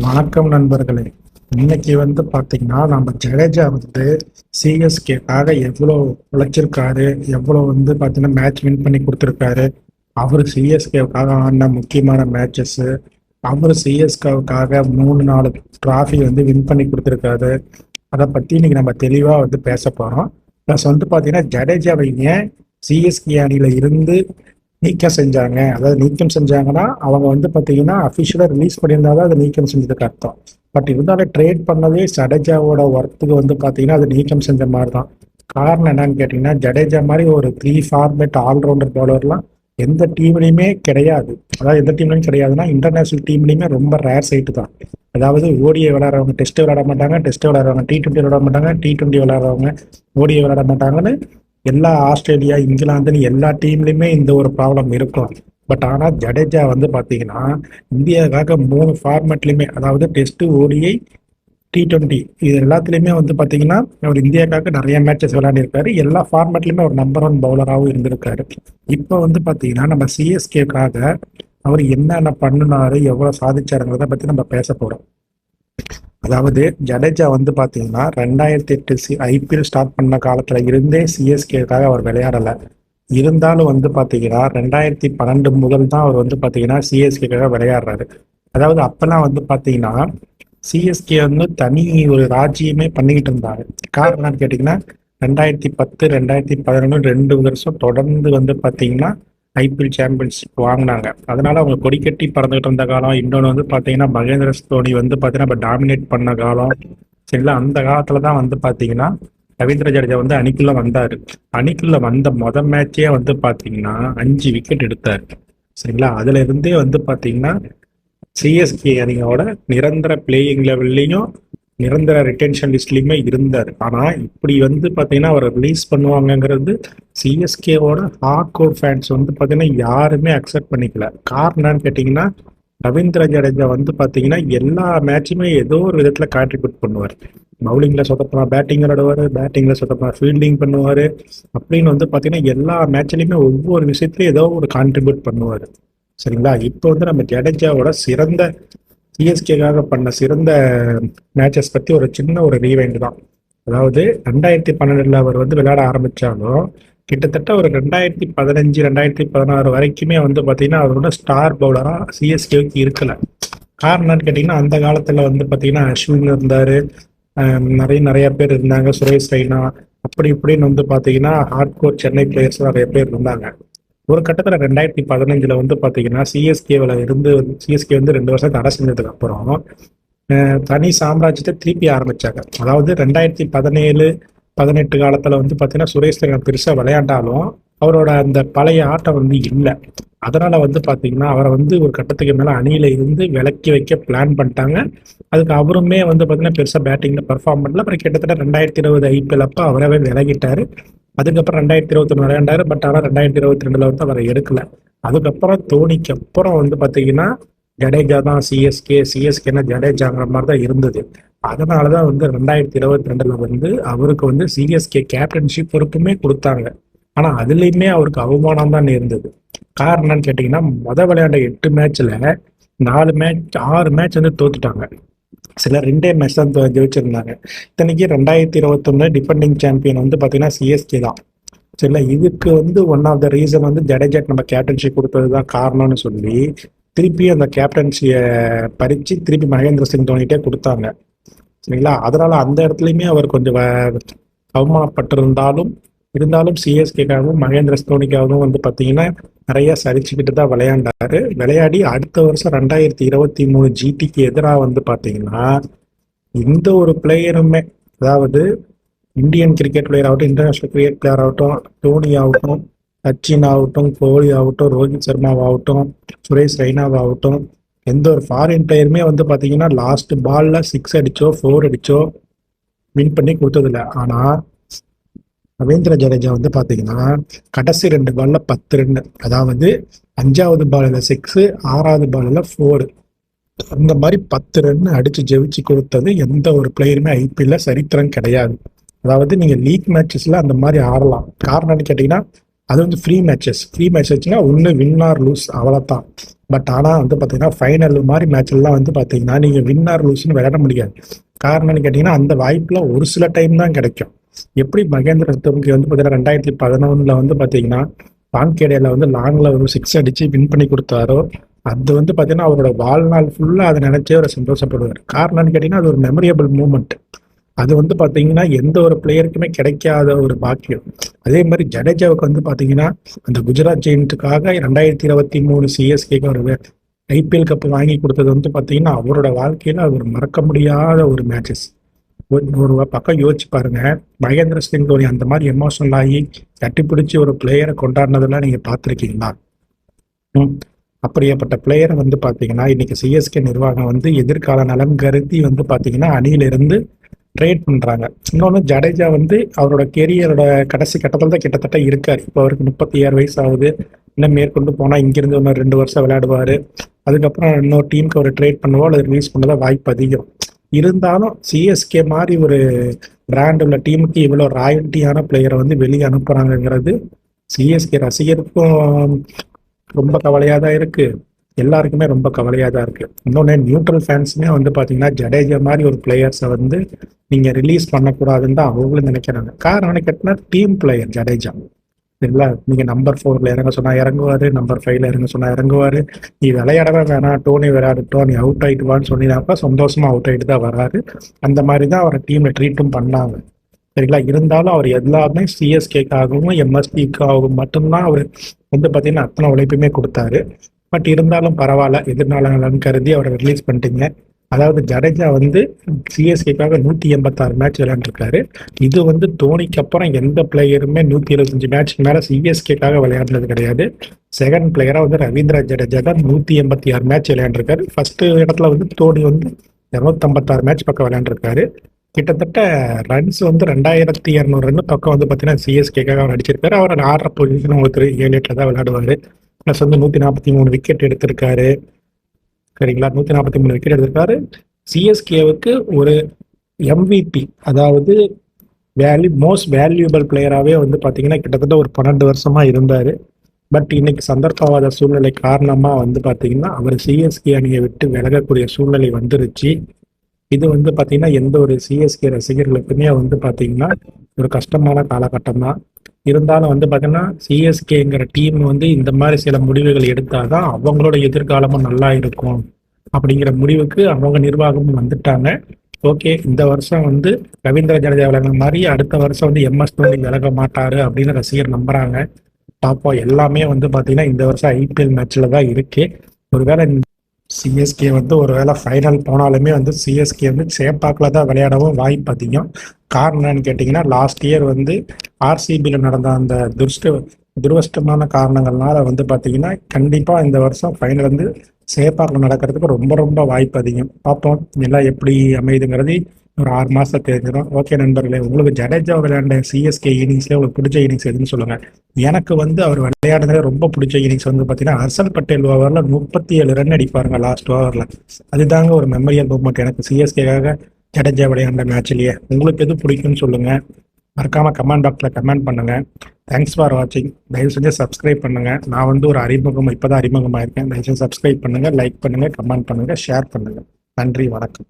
வணக்கம் நண்பர்களே. இன்னைக்கு வந்து பார்த்தீங்கன்னா நம்ம ஜடேஜா வந்து சிஎஸ்கேக்காக எவ்வளோ உழைச்சிருக்காரு எவ்வளோ வந்து பார்த்தீங்கன்னா மேட்ச் வின் பண்ணி கொடுத்துருக்காரு. அவர் சிஎஸ்கேவுக்காக ஆடின முக்கியமான மேட்சஸ்ஸு அவர் சிஎஸ்கேவுக்காக மூணு நாலு ட்ராஃபி வந்து வின் பண்ணி கொடுத்துருக்காரு. அதை பற்றி இன்னைக்கு நம்ம தெளிவாக வந்து பேச போகிறோம் ப்ளஸ் வந்து பார்த்தீங்கன்னா ஜடேஜாவை ஏன் சிஎஸ்கே அணியில் இருந்து நீக்கம் செஞ்சாங்க. அதாவது நீக்கம் செஞ்சாங்கன்னா அவங்க வந்து பார்த்தீங்கன்னா அஃபிஷியலாக ரிலீஸ் பண்ணியிருந்தா தான் அதை நீக்கம் செஞ்சதுக்கு அர்த்தம். பட் இருந்தாலும் ட்ரேட் பண்ணதே ஜடேஜாவோட ஒர்த்துக்கு வந்து பார்த்தீங்கன்னா அது நீக்கம் செஞ்ச மாதிரி தான் காரணம் என்னன்னு கேட்டிங்கன்னா ஜடேஜா மாதிரி ஒரு த்ரீ ஃபார்மேட் ஆல்ரவுண்டர் பவுலர்லாம் எந்த டீம்லையுமே கிடையாது. அதாவது எந்த டீம்லையும் கிடையாதுன்னா இன்டர்நேஷனல் டீம்லையுமே ரொம்ப ரேர் சைட்டு தான். அதாவது ஓடியை விளையாடுறவங்க டெஸ்ட்டு விளையாட மாட்டாங்க டெஸ்ட்டு விளையாடுறவங்க டி டுவெண்ட்டி விளையாட மாட்டாங்க டி டுவெண்ட்டி விளையாடுறவங்க ஓடியை விளையாட மாட்டாங்கன்னு எல்லா ஆஸ்திரேலியா இங்கிலாந்துன்னு எல்லா டீம்லையுமே இந்த ஒரு ப்ராப்ளம் இருக்கும். பட் ஆனால் ஜடேஜா வந்து பார்த்தீங்கன்னா இந்தியாவுக்காக மூணு ஃபார்மேட்லையுமே அதாவது டெஸ்ட்டு ஓடிஐ டி டுவெண்ட்டி இது எல்லாத்துலேயுமே வந்து பார்த்தீங்கன்னா அவர் இந்தியாவுக்காக நிறைய மேட்சஸ் விளையாடிருக்காரு. எல்லா ஃபார்மேட்லையுமே ஒரு நம்பர் ஒன் பவுலராகவும் இருந்திருக்காரு. இப்போ வந்து பார்த்தீங்கன்னா நம்ம சிஎஸ்கேக்காக அவர் என்னென்ன பண்ணினாரு எவ்வளோ சாதிச்சாருங்கிறத பற்றி நம்ம பேச போகிறோம் அதாவது ஜடேஜா வந்து பார்த்தீங்கன்னா ரெண்டாயிரத்தி எட்டு சி ஐபிஎல் ஸ்டார்ட் பண்ண காலத்தில் இருந்தே சிஎஸ்கேக்காக அவர் விளையாடலை. இருந்தாலும் வந்து பார்த்தீங்கன்னா ரெண்டாயிரத்தி பன்னெண்டு முதல் தான் அவர் வந்து பார்த்தீங்கன்னா சிஎஸ்கேக்காக விளையாடுறாரு. அதாவது அப்போல்லாம் வந்து பார்த்தீங்கன்னா சிஎஸ்கே வந்து தனி ஒரு ராஜ்யமே பண்ணிக்கிட்டு இருந்தார். காரணம் என்னன்னு கேட்டிங்கன்னா ரெண்டாயிரத்தி பத்து ரெண்டாயிரத்தி பதினொன்று ரெண்டு வருஷம் தொடர்ந்து வந்து பார்த்தீங்கன்னா ஐபிஎல் சாம்பியன்ஷிப் வாங்கினாங்க. அதனால அவங்க கொடிக்கட்டி பறந்துகிட்டு இருந்த காலம். இன்னொன்று வந்து பார்த்தீங்கன்னா மகேந்திர தோனி வந்து பார்த்தீங்கன்னா இப்போ டாமினேட் பண்ண காலம். சரிங்களா அந்த காலத்தில் தான் வந்து பார்த்தீங்கன்னா ரவீந்திர ஜடேஜா வந்து அணிக்குள்ளே வந்தார். அணிக்குள்ளே வந்த மொதல் மேட்சே வந்து பார்த்தீங்கன்னா அஞ்சு விக்கெட் எடுத்தார். சரிங்களா? அதில் இருந்தே வந்து பார்த்தீங்கன்னா சிஎஸ்கே அணியோட நிரந்தர பிளேயிங் லெவல்லையும் நிரந்தர ரிட்டென்ஷன் லிஸ்ட்லையுமே இருந்தார். ஆனால் இப்படி வந்து பார்த்தீங்கன்னா அவரை ரிலீஸ் பண்ணுவாங்கங்கிறது சிஎஸ்கேவோட ஹார்ட் கோர் ஃபேன்ஸ் வந்து பார்த்தீங்கன்னா யாருமே அக்செப்ட் பண்ணிக்கல. காரணம் என்னன்னு கேட்டிங்கன்னா ரவீந்திர ஜடேஜா வந்து பார்த்தீங்கன்னா எல்லா மேட்சுமே ஏதோ ஒரு விதத்தில் கான்ட்ரிபியூட் பண்ணுவார். பவுலிங்கில் சொதப்பா பேட்டிங் விளாடுவார் பேட்டிங்கில் சொதப்பா ஃபீல்டிங் பண்ணுவார். அப்படின்னு வந்து பார்த்தீங்கன்னா எல்லா மேட்ச்லையுமே ஒவ்வொரு விஷயத்துலையும் ஏதோ ஒரு கான்ட்ரிபியூட் பண்ணுவார். சரிங்களா? இப்போ வந்து நம்ம ஜடேஜாவோட சிறந்த சிஎஸ்கேக்காக பண்ண சிறந்த மேட்சஸ் பற்றி ஒரு சின்ன ஒரு ரீவைண்ட் தான். அதாவது ரெண்டாயிரத்தி பன்னெண்டில் அவர் வந்து விளையாட ஆரம்பித்தாலும் கிட்டத்தட்ட ஒரு ரெண்டாயிரத்தி பதினஞ்சு ரெண்டாயிரத்தி பதினாறு வரைக்குமே வந்து பார்த்தீங்கன்னா அவரோட ஸ்டார் பவுலராக சிஎஸ்கேவுக்கு இருக்கலை. காரணம் என்னன்னு கேட்டிங்கன்னா அந்த காலத்தில் வந்து பார்த்தீங்கன்னா அஸ்வின் இருந்தார். நிறைய நிறைய பேர் இருந்தாங்க. சுரேஷ் ரெய்னா அப்படி இப்படின்னு வந்து பார்த்தீங்கன்னா ஹார்ட் கோர் சென்னை பிளேயர்ஸ் நிறைய பேர் இருந்தாங்க. ஒரு கட்டத்தில் ரெண்டாயிரத்தி பதினஞ்சில் வந்து பார்த்தீங்கன்னா சிஎஸ்கேவில் இருந்து சிஎஸ்கே வந்து ரெண்டு வருஷம் தடை செஞ்சதுக்கு அப்புறம் தனி சாம்ராஜ்யத்தை திருப்பி ஆரம்பித்தாங்க அதாவது ரெண்டாயிரத்தி பதினேழு பதினெட்டு காலத்தில் வந்து பார்த்தீங்கன்னா சுரேஷ் ரெய்னா பெருசாக விளையாண்டாலும் அவரோட அந்த பழைய ஆட்டம் வந்து இல்லை. அதனால் வந்து பார்த்தீங்கன்னா அவரை வந்து ஒரு கட்டத்துக்கு மேலே அணியில் இருந்து விலக்கி வைக்க பிளான் பண்ணிட்டாங்க. அதுக்கு அவருமே வந்து பார்த்தீங்கன்னா பெருசாக பேட்டிங்கில் பெர்ஃபார்ம் பண்ணல. அப்புறம் கிட்டத்தட்ட ரெண்டாயிரத்தி இருபது ஐபிஎல் அப்போ அவரவே விலகிட்டார். அதுக்கப்புறம் ரெண்டாயிரத்தி இருபத்தி ஒன்று விளையாண்டாரு பட் ஆனால் ரெண்டாயிரத்தி இருபத்தி ரெண்டுல வந்து அவரை எடுக்கல. அதுக்கப்புறம் தோனிக்கு அப்புறம் வந்து பார்த்தீங்கன்னா ஜடேஜா தான் சிஎஸ்கே சிஎஸ்கேனா ஜடேஜாங்கிற மாதிரி தான் இருந்தது. அதனால தான் வந்து ரெண்டாயிரத்தி இருபத்தி ரெண்டுல வந்து அவருக்கு வந்து சிஎஸ்கே கேப்டன்ஷிப் பொறுப்புமே கொடுத்தாங்க. ஆனால் அதுலேயுமே அவருக்கு அவமானம் தான் இருந்தது. காரணம் கேட்டிங்கன்னா மொதல் விளையாண்ட எட்டு மேட்ச்சில் நாலு மேட்ச் ஆறு மேட்ச் வந்து தோத்துட்டாங்க. சில ரெண்டே மேட்ச் தான் ஜெயிச்சிருந்தாங்க. இத்தனைக்கு ரெண்டாயிரத்தி இருபத்தொன்னு டிஃபெண்டிங் சாம்பியன் வந்து பார்த்தீங்கன்னா சிஎஸ்கே தான். சரிங்களா? இதுக்கு வந்து ஒன் ஆஃப் த ரீசன் வந்து ஜடேஜாக்கு நம்ம கேப்டன்ஷிப் கொடுத்தது தான் காரணம்னு சொல்லி திருப்பி அந்த கேப்டன்சியை பறித்து திருப்பி மகேந்திர சிங் தோனிகிட்டே கொடுத்தாங்க. சரிங்களா? அதனால அந்த இடத்துலையுமே அவர் கொஞ்சம் வ- அவமானப்பட்டிருந்தாலும் இருந்தாலும் சிஎஸ்கேக்காகவும் மகேந்திர தோனிக்காகவும் வந்து பார்த்தீங்கன்னா நிறைய சரிச்சுக்கிட்டு தான் விளையாண்டாரு. விளையாடி அடுத்த வருஷம் ரெண்டாயிரத்தி இருபத்தி மூணு ஜிடிக்கு எதிராக வந்து பார்த்தீங்கன்னா எந்த ஒரு பிளேயருமே அதாவது இந்தியன் கிரிக்கெட் பிளேயர் ஆகட்டும் இன்டர்நேஷனல் கிரிக்கெட் பிளேயர் ஆகட்டும் தோனி ஆகட்டும் சச்சின் ஆகட்டும் கோலி ஆகட்டும் ரோஹித் சர்மாவாகட்டும் சுரேஷ் ரெய்னாவாகட்டும் எந்த ஒரு ஃபாரின் பிளேயருமே வந்து பார்த்தீங்கன்னா லாஸ்ட் பாலில் சிக்ஸ் அடிச்சோ ஃபோர் அடிச்சோ வின் பண்ணி கொடுத்ததில்ல. ஆனால் ரவீந்திர ஜடேஜா வந்து பார்த்தீங்கன்னா கடைசி ரெண்டு பாலில் பத்து ரன் அதாவது அஞ்சாவது பாலில் சிக்ஸு ஆறாவது பாலில் ஃபோர் அந்த மாதிரி பத்து ரன் அடித்து ஜெயிச்சு கொடுத்தது எந்த ஒரு பிளேயருமே ஐபிஎல்ல சரித்திரம் கிடையாது. அதாவது நீங்கள் லீக் மேட்சஸில் அந்த மாதிரி ஆடலாம். காரணம்னு கேட்டிங்கன்னா அது வந்து ஃப்ரீ மேட்சஸ் ஃப்ரீ மேட்சஸ்னா ஒன்று வின் ஆர் லூஸ் அவ்வளோதான் பட் ஆனால் வந்து பார்த்தீங்கன்னா ஃபைனல் மாதிரி மேட்ச்லாம் வந்து பார்த்தீங்கன்னா நீங்கள் வின் ஆர் லூஸ்னு விளையாட முடியாது. காரணம்னு கேட்டிங்கன்னா அந்த வாய்ப்பில் ஒரு சில டைம் தான் கிடைக்கும். எப்படி மகேந்திர சிங்க்கு வந்து பார்த்தீங்கன்னா ரெண்டாயிரத்தி பதினொன்றில் வந்து பார்த்தீங்கன்னா வான்கேடையில் வந்து லாங்கில் ஒரு சிக்ஸ் அடித்து வின் பண்ணி கொடுத்தாரோ அது வந்து பார்த்தீங்கன்னா அவரோட வாழ்நாள் ஃபுல்லாக அதை நினச்சே அவர் சந்தோஷப்படுவார். காரணம்னு கேட்டிங்கன்னா அது ஒரு மெமரியபிள் மூமெண்ட் அது வந்து பார்த்தீங்கன்னா எந்த ஒரு பிளேயருக்குமே கிடைக்காத ஒரு பாக்கியம். அதே மாதிரி ஜடேஜாவுக்கு வந்து பார்த்தீங்கன்னா அந்த குஜராத் ஜெயின்ட்டுக்காக ரெண்டாயிரத்தி இருபத்தி மூணு சிஎஸ்கேக்கு ஒரு ஐபிஎல் கப் வாங்கி கொடுத்தது வந்து பார்த்தீங்கன்னா அவரோட வாழ்க்கையில் அவர் மறக்க முடியாத ஒரு மேட்சஸ் ஒரு பக்கம் யோசிச்சு பாருங்க. மகேந்திர சிங் தோனி அந்த மாதிரி எமோஷனல் ஆகி கட்டிப்பிடிச்சி ஒரு பிளேயரை கொண்டாடினதெல்லாம் நீங்கள் பார்த்துருக்கீங்களா? ம். அப்படியேப்பட்ட பிளேயரை வந்து பார்த்தீங்கன்னா இன்னைக்கு சிஎஸ்கே நிர்வாகம் வந்து எதிர்கால நலம் கருதி வந்து பார்த்தீங்கன்னா அணியிலிருந்து ட்ரேட் பண்ணுறாங்க இன்னொன்று ஜடேஜா வந்து அவரோட கெரியரோட கடைசி கட்டத்தில் தான் கிட்டத்தட்ட இருக்கார். இப்போ அவருக்கு முப்பத்தி ஏழு வயசு ஆகுது இன்னும் மேற்கொண்டு போனால் இங்கிருந்து இன்னும் ரெண்டு வருஷம் விளையாடுவார். அதுக்கப்புறம் இன்னொரு டீமுக்கு அவர் ட்ரேட் பண்ணுவோம் அல்லது ரிலீஸ் பண்ணதான் வாய்ப்பு அதிகம். இருந்தாலும் சிஎஸ்கே மாதிரி ஒரு பிராண்ட் உள்ள டீமுக்கு இவ்வளோ ராயல்ட்டியான பிளேயரை வந்து வெளியே அனுப்புகிறாங்கங்கிறது சிஎஸ்கே ரசிகருக்கும் ரொம்ப கவலையாக தான் இருக்குது எல்லாருக்குமே ரொம்ப கவலையாக தான் இருக்குது இன்னொன்று நியூட்ரல் ஃபேன்ஸுமே வந்து பார்த்தீங்கன்னா ஜடேஜா மாதிரி ஒரு பிளேயர்ஸை வந்து நீங்கள் ரிலீஸ் பண்ணக்கூடாதுன்னு தான் அவங்களும் நினைக்கிறாங்க. காரணம் கேட்டினா டீம் பிளேயர் ஜடேஜா. சரிங்களா நீங்கள் நம்பர் ஃபோரில் இறங்க சொன்னால் இறங்குவார் நம்பர் ஃபைவ்ல இறங்க சொன்னால் இறங்குவார். நீ விளையாடவே வேணாம் டோனி விளையாடட்டும் நீ அவுட் ஆகிடுவான்னு சொன்னினாப்பா சந்தோஷமாக அவுட் ஆகிட்டு தான் வராரு. அந்த மாதிரி தான் அவரை டீமில் ட்ரீட்டும் பண்ணாங்க. சரிங்களா? இருந்தாலும் அவர் எல்லாமே சிஎஸ்கேக்காகவும் எம்எஸ்பிக்காகவும் மட்டும்தான் அவர் வந்து பார்த்தீங்கன்னா அத்தனை உழைப்புமே கொடுத்தாரு. பட் இருந்தாலும் பரவாயில்ல எதிர்நாளம் கருதி அவரை ரிலீஸ் பண்ணிட்டீங்க. அதாவது ஜடேஜா வந்து சிஎஸ்கேக்காக நூற்றி எண்பத்தாறு மேட்ச் விளையாண்டுருக்காரு. இது வந்து தோனிக்கு அப்புறம் எந்த பிளேயருமே நூற்றி எழுபத்தஞ்சு மேட்ச்க்கு மேலே சிஎஸ்கேக்காக விளையாடுனது கிடையாது. செகண்ட் பிளேயராக வந்து ரவீந்திர ஜடேஜா தான் நூற்றி எண்பத்தி ஆறு மேட்ச் விளையாண்டுருக்காரு. ஃபர்ஸ்ட் இடத்துல வந்து தோனி வந்து இரநூத்தம்பத்தாறு மேட்ச் பக்கம் விளையாண்டுருக்காரு. கிட்டத்தட்ட ரன்ஸ் வந்து ரெண்டாயிரத்தி இரநூறு ரன் பக்கம் வந்து பார்த்தீங்கன்னா சிஎஸ்கேக்காக அவர் அடிச்சிருக்காரு. அவர் ஆடுற பொசிஷன் ஒருத்தர் ஏழு எட்டில் தான் விளையாடுவார். ப்ளஸ் வந்து நூற்றி நாற்பத்தி மூணு விக்கெட் எடுத்திருக்காரு. சரிங்களா? நூற்றி நாற்பத்தி மூணு விக்கெட் எடுத்திருக்காரு சிஎஸ்கேவுக்கு ஒரு எம்விபி அதாவது வேல்யூ மோஸ்ட் வேல்யூபிள் பிளேயராகவே வந்து பார்த்தீங்கன்னா கிட்டத்தட்ட ஒரு பன்னெண்டு வருஷமாக இருந்தார். பட் இன்னைக்கு சந்தர்ப்பவாத சூழ்நிலை காரணமாக வந்து பார்த்தீங்கன்னா அவர் சிஎஸ்கே அணியை விட்டு விலகக்கூடிய சூழ்நிலை வந்துருச்சு. இது வந்து பார்த்தீங்கன்னா எந்த ஒரு சிஎஸ்கே ரசிகர்களுக்குமே வந்து பார்த்தீங்கன்னா ஒரு கஷ்டமான காலகட்டம் தான் இருந்தாலும் வந்து பார்த்தீங்கன்னா சிஎஸ்கேங்கிற டீம் வந்து இந்த மாதிரி சில முடிவுகள் எடுத்தால் தான் அவங்களோட எதிர்காலமும் நல்லா இருக்கும் அப்படிங்கிற முடிவுக்கு அவங்க நிர்வாகமும் வந்துட்டாங்க. ஓகே இந்த வருஷம் வந்து ரவீந்திர ஜடேஜா விலகின மாதிரி அடுத்த வருஷம் வந்து எம்எஸ் தோனி விலக மாட்டாரு அப்படின்னு ரசிகர் நம்புறாங்க. பார்ப்போம். எல்லாமே வந்து பார்த்தீங்கன்னா இந்த வருஷம் ஐபிஎல் மேட்ச்சில் தான் இருக்கு. ஒருவேளை சிஎஸ்கே வந்து ஒருவேளை ஃபைனல் போனாலுமே வந்து சிஎஸ்கே வந்து சேப்பாக்கில் தான் விளையாடவும் வாய்ப்பு அதிகம். காரணம் என்னன்னு கேட்டிங்கன்னா லாஸ்ட் இயர் வந்து ஆர்சிபியில் நடந்த அந்த துர்ஷ்ட துர்வஷ்டமான காரணங்கள்னால வந்து பார்த்தீங்கன்னா கண்டிப்பாக இந்த வருஷம் ஃபைனல் வந்து சேப்பாக்கில் நடக்கிறதுக்கு ரொம்ப ரொம்ப வாய்ப்பு அதிகம். பார்ப்போம். எல்லாம் எப்படி அமையுதுங்கிறது ஒரு ஆறு மாதம் தெரிஞ்சிடும். ஓகே நண்பர்களே உங்களுக்கு ஜடேஜா விளையாண்ட சிஎஸ்கே இன்னிங்ஸ்ல உங்களுக்கு பிடிச்ச இன்னிங்ஸ் எதுன்னு சொல்லுங்க. எனக்கு வந்து அவர் விளையாடுறதுல ரொம்ப பிடிச்ச இன்னிங்ஸ் வந்து பார்த்தீங்கன்னா ஹர்ஷல் பட்டேல் ஓவரில் முப்பத்தி ஏழு ரன் அடிப்பாருங்க லாஸ்ட் ஓவரில் அதுதாங்க ஒரு மெமரியல் மூமெண்ட் எனக்கு சிஎஸ்கேக்காக ஜடேஜா விளையாண்ட மேட்ச்லயே உங்களுக்கு எது பிடிக்கும்னு சொல்லுங்க. மறக்காம கமெண்ட் பாக்ஸில் கமெண்ட் பண்ணுங்க. தேங்க்ஸ் ஃபார் வாட்சிங் தயவு செஞ்சு சப்ஸ்கிரைப் பண்ணுங்க. நான் வந்து ஒரு அறிமுகம் இப்போதான் அறிமுகமாக இருக்கேன் தயவு செஞ்சு சப்ஸ்கிரைப் பண்ணுங்க லைக் பண்ணுங்க கமெண்ட் பண்ணுங்க ஷேர் பண்ணுங்க. நன்றி வணக்கம்.